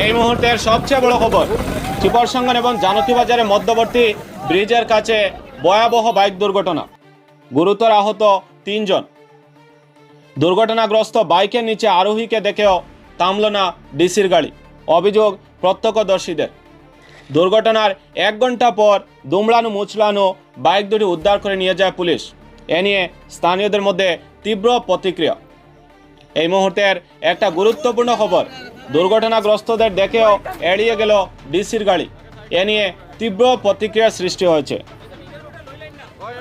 এই মুহূর্তের সবচেয়ে বড় খবর চিপরসঙ্গন এবং জানকী বাজারের মধ্যবর্তী ব্রিজের কাছে ভয়াবহ বাইক দুর্ঘটনা। গুরুতর আহত তিনজন। দুর্ঘটনাগ্রস্ত বাইকের নিচে আরোহীকে দেখেও থামল না ডিসির গাড়ি। অভিযোগ প্রত্যক্ষদর্শীদের। দুর্ঘটনার এক ঘণ্টা পর দুমড়ানো মুচলানো বাইক দুটি উদ্ধার করে নিয়ে যায় পুলিশ। এ নিয়ে স্থানীয়দের মধ্যে তীব্র প্রতিক্রিয়া। এই মুহূর্তের একটা গুরুত্বপূর্ণ খবর দুর্ঘটনাগ্রস্তদের দেখেও এড়িয়ে গেল ডিসির গাড়ি। এ নিয়ে তীব্র প্রতিক্রিয়ার সৃষ্টি হয়েছে।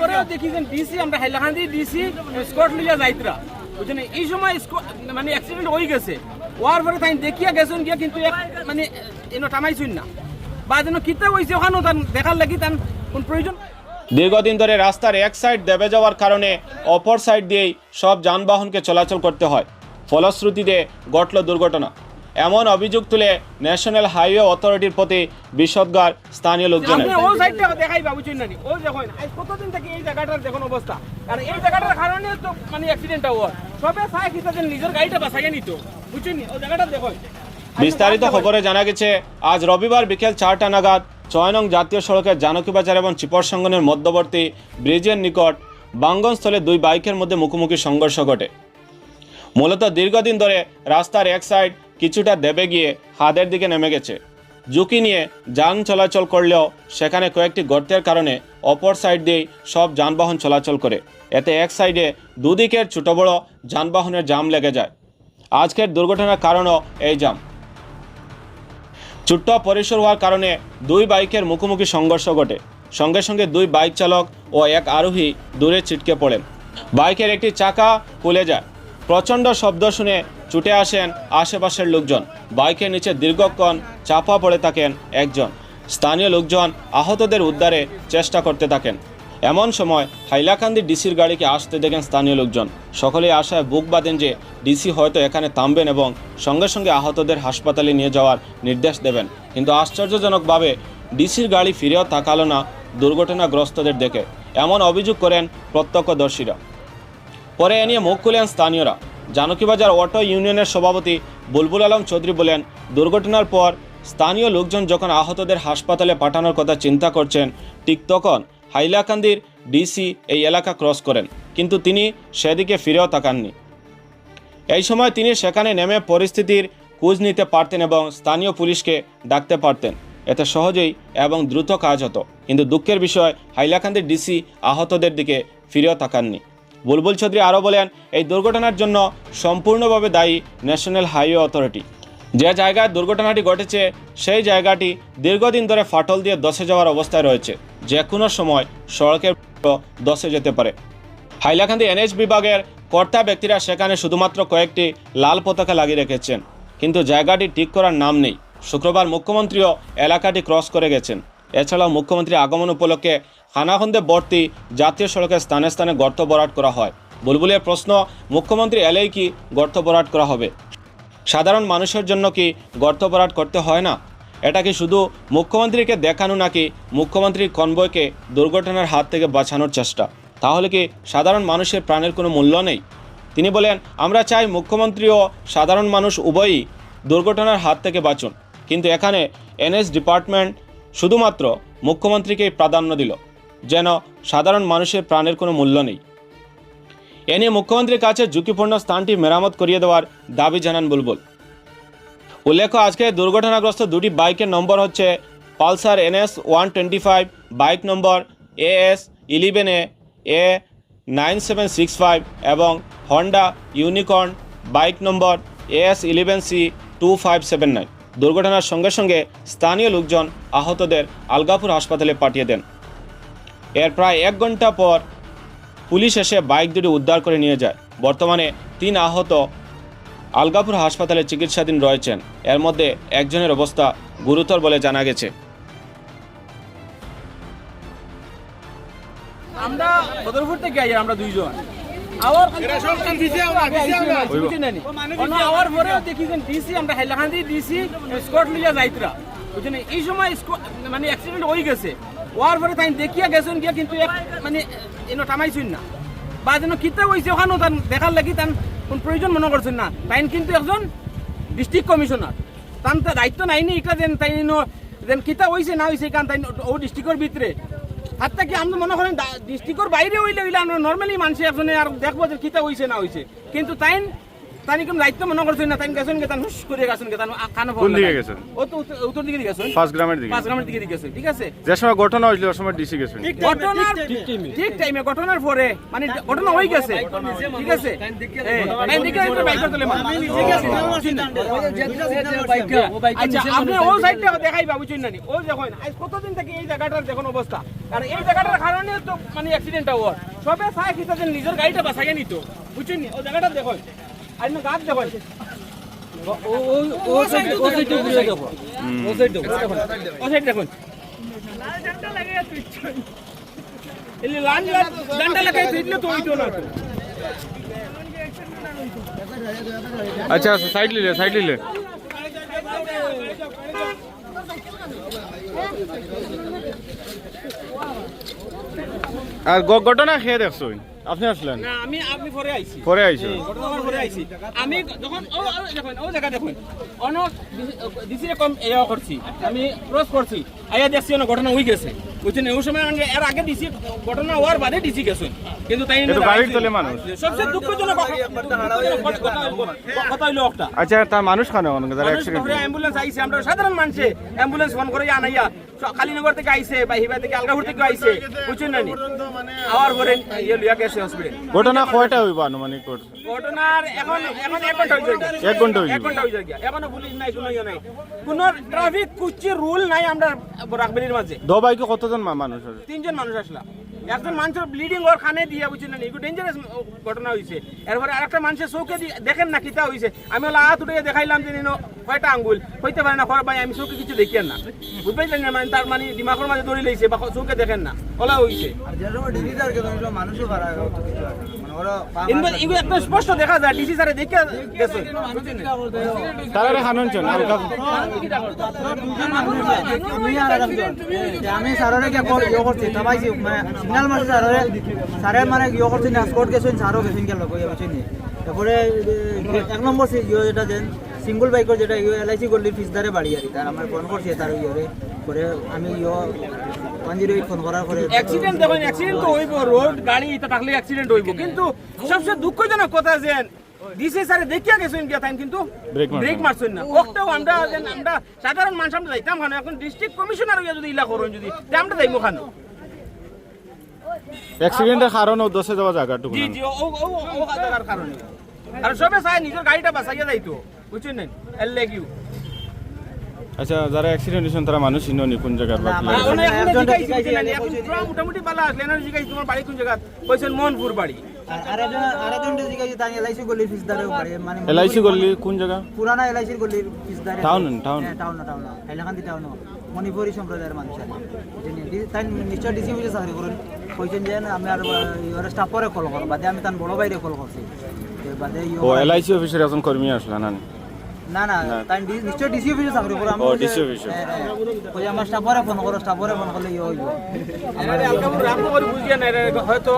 পরেও দেখি যে ডিসি আমরা হাইলাকান্দি ডিসি স্কট লইয়া যাইতরা। বুঝছেন? এই সময় মানে অ্যাক্সিডেন্ট হয়ে গেছে। হওয়ার পরে তাই দেখিয়া গেছেন গিয়া কিন্তু এক- মানে এনো টামাইছুন না। বা যেন কিতা হয়েছে ওখানেও তান দেখার লাগি তান কোন প্রয়োজন? দীর্ঘদিন ধরে রাস্তার এক সাইড দেবে যাওয়ার কারণে অপর সাইড দিয়েই সব যানবাহনকে চলাচল করতে হয়। ফলশ্রুতিতে ঘটল দুর্ঘটনা। এমন অভিযোগ তুলে ন্যাশনাল হাইওয়ে অথরিটির প্রতি বিষদগার স্থানীয় লোকজনের আপনি ও সাইডটা দেখাইবা বুঝছেন না ও দেখুন আজ কতদিন থেকে এই জায়গাটার দেখুন অবস্থা। আর এই জায়গাটার কারণে তো মানে বিস্তারিত খবরে জানা গেছে আজ রবিবার বিকেল চারটা নাগাদ ছয় নং জাতীয় সড়কের জানকীবাজার এবং চিপরসঙ্গনের মধ্যবর্তী ব্রিজের নিকট বাঙ্গনস্থলে দুই বাইকের মধ্যে মুখোমুখি সংঘর্ষ ঘটে। মূলত দীর্ঘদিন ধরে রাস্তার এক সাইড কিছুটা দেবে গিয়ে হাদের দিকে নেমে গেছে। ঝুঁকি নিয়ে যান চলাচল করলেও সেখানে কয়েকটি গর্তের কারণে অপর সাইড দিয়েই সব যানবাহন চলাচল করে। এতে এক সাইডে দুদিকের ছোট বড় যানবাহনের জাম লেগে যায়। আজকের দুর্ঘটনার কারণও এই জাম। ছোট্ট পরিসর হওয়ার কারণে দুই বাইকের মুখোমুখি সংঘর্ষ ঘটে। সঙ্গে সঙ্গে দুই বাইক চালক ও এক আরোহী দূরে ছিটকে পড়েন। বাইকের একটি চাকা খুলে যায়। প্রচণ্ড শব্দ শুনে ছুটে আসেন আশেপাশের লোকজন। বাইকের নিচে দীর্ঘক্ষণ চাপা পড়ে থাকেন একজন। স্থানীয় লোকজন আহতদের উদ্ধারে চেষ্টা করতে থাকেন। এমন সময় হাইলাকান্দি ডিসির গাড়িকে আসতে দেখেন স্থানীয় লোকজন। সকলেই আশায় বুক বাঁধেন যে ডিসি হয়তো এখানে থামবেন এবং সঙ্গে সঙ্গে আহতদের হাসপাতালে নিয়ে যাওয়ার নির্দেশ দেবেন। কিন্তু আশ্চর্যজনকভাবে ডিসির গাড়ি ফিরেও তাকালো না দুর্ঘটনাগ্রস্তদের দেখে। এমন অভিযোগ করেন প্রত্যক্ষদর্শীরা। পরে এ নিয়ে মুখ খুলেন স্থানীয়রা। জানকীবাজার অটো ইউনিয়নের সভাপতি বুলবুল আলম চৌধুরী বলেন, দুর্ঘটনার পর স্থানীয় লোকজন যখন আহতদের হাসপাতালে পাঠানোর কথা চিন্তা করছেন, ঠিক তখন হাইলাকান্দির ডিসি এই এলাকা ক্রস করেন, কিন্তু তিনি সেদিকে ফিরেও তাকাননি। এই সময় তিনি সেখানে নেমে পরিস্থিতির খোঁজ নিতে পারতেন এবং স্থানীয় পুলিশকে ডাকতে পারতেন। এতে সহজেই এবং দ্রুত কাজ হতো, কিন্তু দুঃখের বিষয় হাইলাকান্দির ডিসি আহতদের দিকে ফিরেও তাকাননি। বুলবুল চৌধুরী আরও বলেন, এই দুর্ঘটনার জন্য সম্পূর্ণভাবে দায়ী ন্যাশনাল হাইওয়ে অথরিটি। যে জায়গায় দুর্ঘটনাটি ঘটেছে, সেই জায়গাটি দীর্ঘদিন ধরে ফাটল দিয়ে দশে যাওয়ার অবস্থায় রয়েছে। যে কোনো সময় সড়কের দশে যেতে পারে। হাইলাকান্দি এনএইচ বিভাগের কর্তা ব্যক্তিরা সেখানে শুধুমাত্র কয়েকটি লাল পতাকা লাগিয়ে রেখেছেন। কিন্তু জায়গাটি ঠিক করার নাম নেই। শুক্রবার মুখ্যমন্ত্রীও এলাকাটি ক্রস করে গেছেন। এছাড়াও মুখ্যমন্ত্রী আগমন উপলক্ষে হানাহন্দে ভর্তি জাতীয় সড়কের স্থানে স্থানে গর্ত বরাট করা হয়। বুলবুলের প্রশ্ন, মুখ্যমন্ত্রী এলেই কি গর্ত বরাট করা হবে? সাধারণ মানুষের জন্য কি গর্ত বরাট করতে হয় না? এটা কি শুধু মুখ্যমন্ত্রীকে দেখানো নাকি মুখ্যমন্ত্রীর কনভয়কে দুর্ঘটনার হাত থেকে বাঁচানোর চেষ্টা? তাহলে কি সাধারণ মানুষের প্রাণের কোনো মূল্য নেই? তিনি বলেন, আমরা চাই মুখ্যমন্ত্রী ও সাধারণ মানুষ উভয়ই দুর্ঘটনার হাত থেকে বাঁচুন। কিন্তু এখানে এনএস ডিপার্টমেন্ট শুধুমাত্র মুখ্যমন্ত্রীকেই প্রাধান্য দিল, যেন সাধারণ মানুষের প্রাণের কোনো মূল্য নেই। এ নিয়ে মুখ্যমন্ত্রীর কাছে ঝুঁকিপূর্ণ স্থানটি মেরামত করিয়ে দেওয়ার দাবি জানান বুলবুল। উল্লেখ্য, আজকে দুর্ঘটনাগ্রস্ত দুটি বাইকের নম্বর হচ্ছে Pulsar NS one twenty five, bike number A S eleven A A nine seven six five এবং Honda Unicorn, bike number S eleven C two five seven nine. দুর্ঘটনার সঙ্গে সঙ্গে স্থানীয় লোকজন আহতদের আলগাপুর হাসপাতালে পাঠিয়ে দেন। এর প্রায় এক ঘণ্টা পর পুলিশ এসে বাইক দুটি উদ্ধার করে নিয়ে যায়। বর্তমানে তিন আহত আলগাপুর হাসপাতালে চিকিৎসাধীন রয়েছেন। এর মধ্যে একজনের অবস্থা গুরুতর বলে জানা গেছে। আমরা থেকে আমরা দুইজন। আওয়ার আওয়ার পরেও দেখি ডিসি আমরা হাইলাকান্দি ডিসি স্কট লইয়া যাইতরা। বুঝছেন এই সময় মানে অ্যাক্সিডেন্ট হয়ে গেছে। হওয়ার পরে তাই দেখিয়া গেছেন গিয়া কিন্তু মানে এনো টামাইছুন না। বা যেন কিতা হয়েছে ওখানেও তান দেখার লাগি তান কোন প্রয়োজন মনে করছেন না। তাই কিন্তু একজন ডিস্ট্রিক্ট কমিশনার তান দায়িত্ব নাই নি এটা যেন তাই ন- যেন কিতা হইছে না হইছে কারণ তাই ও ডিস্ট্রিক্টের ভিতরে। হাতটা কি আমরা মনে করেন ডিস্ট্রিক্টর বাইরে হইলে হইলে আমরা নর্মালি মানুষ একজনে আর দেখব যে কিতা হইছে না হইছে। কিন্তু তাই কোন মনে করছেন না? গেছেন তান করে গেছেন কে তান কোন দিকে গেছেন? ও তো উত্তর- উত্তর দিকে গেছেন পাঁচ গ্রামের দিকে। পাঁচ গ্রামের দিকে গেছেন ঠিক আছে? যে সময় ঘটনা হয়েছিল ওই সময় ডিসি গেছেন। ঘটনার ঠিক টাইমে ঘটনার পরে মানে ঘটনা গেছে ঠিক আছে? দিকে বাইক করে তোলে ঠিক আছে আচ্ছা আপনি ও সাইডটা দেখাই বাবু চিন্তা নি ও দেখুন আজ কতদিন থেকে এই জায়গাটার দেখুন অবস্থা। আর এই জায়গাটার কারণে তো মানে অ্যাক্সিডেন্টটা হওয়ার। সবে তাদের নিজের গাড়িটা বাঁচাইয়া নিত বুঝছেন নি ও জায়গাটা দেখুন। আচ্ছা अच्छा साइड ले ले साइड ले ले আর ঘটনা খেয়ে দেখছ আপনি আসলেন? না আমি আমি পরে আইছি। পরে আইছো? পরে আইছি। আমি যখন ও ও দেখুন ও জায়গা দেখুন অন দিছি কম এয়া করছি। আমি ক্রস করছি। আয়া দেখছি অন ঘটনা হই গেছে। বুঝছেন? ওই সময় আমি এর আগে দিছি ঘটনা হওয়ার বাদে দিছি গেছেন। কিন্তু তাই কিন্তু গাড়ির তলে মানুষ। সবচেয়ে দুঃখজনক কথা হইল একটা। আচ্ছা তার মানুষ খানে অনেক যারা অ্যাক্সিডেন্ট অ্যাম্বুলেন্স আইছে আমরা সাধারণ মানুষে অ্যাম্বুলেন্স ফোন করে আনাইয়া কালীনগর থেকে আইছে বা হিবা থেকে আলগাপুর থেকে আইছে বুঝছেন না আওয়ার পরে ইয়ে লিয়া গেছে হসপিটাল ঘটনা কয়টা হইব আনুমানিক ঘটনার এখন এখন এক ঘণ্টা যায় এক ঘণ্টা হয়ে এক ঘণ্টা যায় এখনও পুলিশ নাই কোনো ইয়ে নাই। কোনো ট্রাফিক কুচি রুল নাই আমরা রাখবেলির মাঝে। দো বাইকে কতজন মানুষ তিনজন মানুষ আসলা। একজন মানুষের ব্লিডিং ওর খানে দিয়ে বুঝছেন না এগুলো ডেঞ্জারাস ঘটনা হয়েছে এরপরে আরেকটা মানুষের চৌকে দেখেন না কিতা হয়েছে আমি ওলা হাত উঠে দেখাইলাম যে কয়টা আঙ্গুল? হইতে পারে না খর ভাই আমি চৌকে কিছু দেখি না। বুঝতে না? মানে তার মানে দিমাগের মাঝে দড়ি লইছে বা চৌকে দেখেন না। ওলা কি। মানে এগুলো একদম স্পষ্ট দেখা যায় ডিসি স্যারে দেখে গেছে। হালকা আমি আর একজন। যে আমি স্যারের কে কল ইয়ে করছি। মানে সিগন্যাল মারছি স্যারের মানে ইয়ে করছি না স্পট গেছেন স্যারও গেছেন গেল কইয়া বুঝছেন তারপরে এক নম্বর সে যেটা দেন। সিঙ্গল বাইকের যেটা ইয়ে এলআইসি গল্লির ফিসদারে বাড়ি আর। তার আমার ফোন করছে তার ইয়ে করে আমি ইয়ে ওয়ান জিরো এইট ফোন করার পরে অ্যাক্সিডেন্ট দেখুন অ্যাক্সিডেন্ট তো হইব রোড গাড়ি এটা থাকলে অ্যাক্সিডেন্ট হইব কিন্তু সবচেয়ে দুঃখজনক কথা যে দিছে স্যারে দেখিয়া গেছেন গিয়া তাই কিন্তু ব্রেক মারছেন না ওকটাও আমরা আমরা সাধারণ মানুষ আমরা যাইতাম খানো এখন ডিস্ট্রিক্ট কমিশনার হইয়া যদি ইলা করুন যদি তে আমরা যাইবো খানো অ্যাক্সিডেন্টের কারণে দশে যাওয়া জায়গাটুকু জি জি ও ও ও ও হাজার কারণে আর সবে চাই নিজের গাড়িটা বাঁচাইয়া যাইতো বুঝছেন? আচ্ছা যারা অ্যাক্সিডেন্ট হয়েছেন তারা মানুষ চিনি কোন জায়গার মোটামুটি বালা আসলে না জিজ্ঞাসা তোমার বাড়ি কোন জায়গা কইছেন মোহনপুর বাড়ি। এলআইসি বাড়ি মানে কোন জায়গা? পুরানা এলআইসির টাউন, টাউন। হ্যাঁ town town Hailakandi town Manipuri সম্প্রদায়ের মানুষ তাই নিশ্চয় ডিসি অফিসে চাকরি করেন। কইছেন যে আমি আর ইয়র স্টাফরে কল করো বাদে আমি তার বড় বাইরে কল করছি। বাদে ও এলআইসি অফিসের একজন কর্মী আসলা না। না না তাই ডি- নিশ্চয় ডিসি অফিসে চাকরি করে। আমি ও, অফিসে। আমার স্টাফরে ফোন করো স্টাফরে ফোন করলে ইয়ে হইব আমার আলকাপুর রামপুর করে বুঝিয়ে নাই হয়তো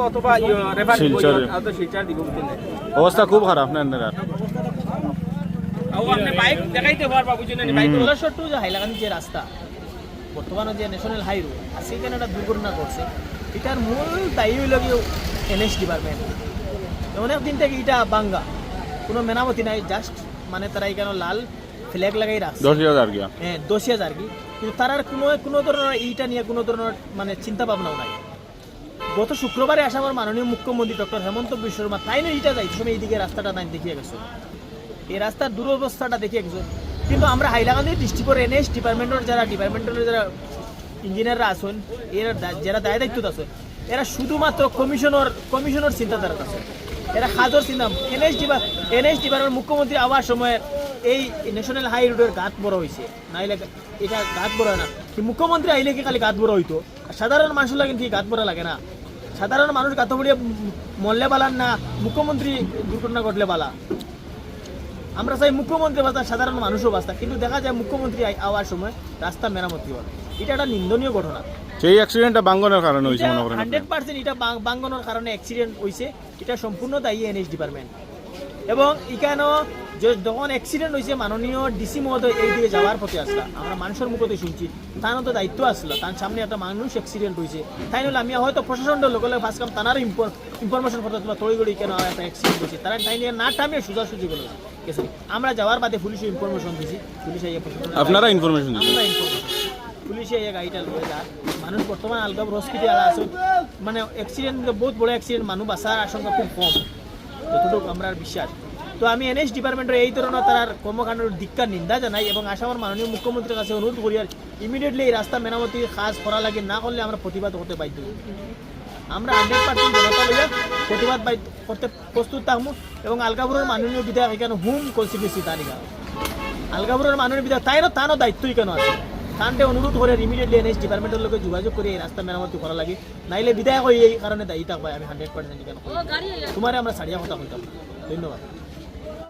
অথবা রেফার দিব শিলচরে। শিলচর দিব অবস্থা খুব খারাপ না এনার আর আপনি বাইক দেখাইতে পারবা বুঝছেন না? বাইক কলেশ্বর টু যে হাইলাকান্দি যে রাস্তা বর্তমানে যে ন্যাশনাল হাইরোড আর সেইখানে একটা দুর্ঘটনা করছে এটার মূল দায়ী হইল কি এনএস ডিপার্টমেন্ট অনেক দিন থেকে এটা বাঙ্গা কোনো মেরামতি নাই জাস্ট মানে তারা এখানে লাল ফ্ল্যাগ লাগাই রাখছে। দশ হাজার হ্যাঁ দশ হাজার কি কিন্তু তার আর কোনো কোনো ধরনের এইটা নিয়ে কোনো ধরনের মানে চিন্তা ভাবনাও নাই। গত শুক্রবারে আসা আমার মাননীয় মুখ্যমন্ত্রী ডক্টর হেমন্ত বিশ্ব শর্মা তাই না এইটা যাই সময় এইদিকে রাস্তাটা নাই দেখিয়ে গেছো। এই রাস্তার দুরবস্থাটা দেখিয়ে গেছো। কিন্তু আমরা হাইলাকান্দি ডিস্ট্রিক্টের এনএস ডিপার্টমেন্টের যারা ডিপার্টমেন্টের যারা ইঞ্জিনিয়াররা আছেন এরা যারা দায় দায়িত্ব আছেন এরা শুধুমাত্র কমিশনার কমিশনার চিন্তাধারা আছে এরা হাজর চিন্তা এনএস ডিপা এনএস ডিপার্টমেন্ট মুখ্যমন্ত্রী আবার সময় এই ন্যাশনাল হাই রোডের গাত বড় হয়েছে নাইলে এটা গাত বড় না। কি মুখ্যমন্ত্রী আইলে কি খালি গাত বড় হইতো সাধারণ মানুষ লাগে কি গাত বড় লাগে না? সাধারণ মানুষ গাত বড়িয়ে মরলে বালান না মুখ্যমন্ত্রী দুর্ঘটনা ঘটলে বালা? আমরা চাই মুখ্যমন্ত্রী বাস্তা সাধারণ মানুষও বাস্তা কিন্তু দেখা যায় মুখ্যমন্ত্রী আওয়ার সময় রাস্তা মেরামতি হয়। এটা একটা নিন্দনীয় ঘটনা। সেই অ্যাক্সিডেন্টটা বাঙ্গনের কারণে হয়েছে মনে করেন। হান্ড্রেড পার্সেন্ট এটা বাঙ্গানোর কারণে অ্যাক্সিডেন্ট হয়েছে। এটা সম্পূর্ণ দায়ী এনএস ডিপার্টমেন্ট এবং এখানেও যে যখন অ্যাক্সিডেন্ট হয়েছে মাননীয় ডিসি মহোদয় এই দিকে যাওয়ার পথে আসলা। আমরা মানুষের মুখতে শুনছি। তার তো দায়িত্ব আসলো। তার সামনে একটা মানুষ অ্যাক্সিডেন্ট হয়েছে। তাই নইলে আমি হয়তো প্রশাসনের লোক ফার্স্ট কাম তার ইনফরমেশন করতে তোমরা তড়িগড়ি কেন একটা অ্যাক্সিডেন্ট হয়েছে? তারা তাই নিয়ে না টামিয়ে সোজাসুজি গেছে আমরা যাওয়ার বাদে পুলিশে ইনফরমেশন দিছি পুলিশে আপনারা ইনফরমেশন আমরা ইনফরমেশন পুলিশে এই গাড়িটা লয়ে যায় মানুষ বর্তমান আলগাপুর হসপিটাল আছে। মানে অ্যাক্সিডেন্ট বহুত বড় অ্যাক্সিডেন্ট মানুষ বাঁচার আশঙ্কা খুব কম। যতটুকু আমরা বিশ্বাস। তো আমি এন এনএস ডিপার্টমেন্টের এই ধরনের তার কর্মকাণ্ডের দিককার নিন্দা জানাই এবং আসামের মাননীয় মুখ্যমন্ত্রীর কাছে অনুরোধ করি আর ইমিডিয়েটলি এই রাস্তা মেরামতির কাজ করা লাগে, না করলে আমরা প্রতিবাদ করতে বাধ্য। আমরা হান্ড্রেড পার্সেন্ট জনতা লইয়া প্রতিবাদ করতে প্রস্তুত থাকব এবং আলকাপুরের মাননীয় বিধায়ক এখানে হুম কনস্টিটিউসি তালিকা আলগাপুরের মাননীয় বিধায়ক তাইরও তারও দায়িত্বই কেন আছে? তানতে অনুরোধ করে ইমিডিয়েটলি এনএস ডিপার্টমেন্টের লোকে যোগাযোগ করে এই রাস্তা মেরামতি করা লাগে। নাইলে বিধায়ক হয়ে এই কারণে দায়ী থাকবে আমি হান্ড্রেড পার্সেন্ট কেন তোমার আমরা সারিয়া কথা বলতাম ধন্যবাদ।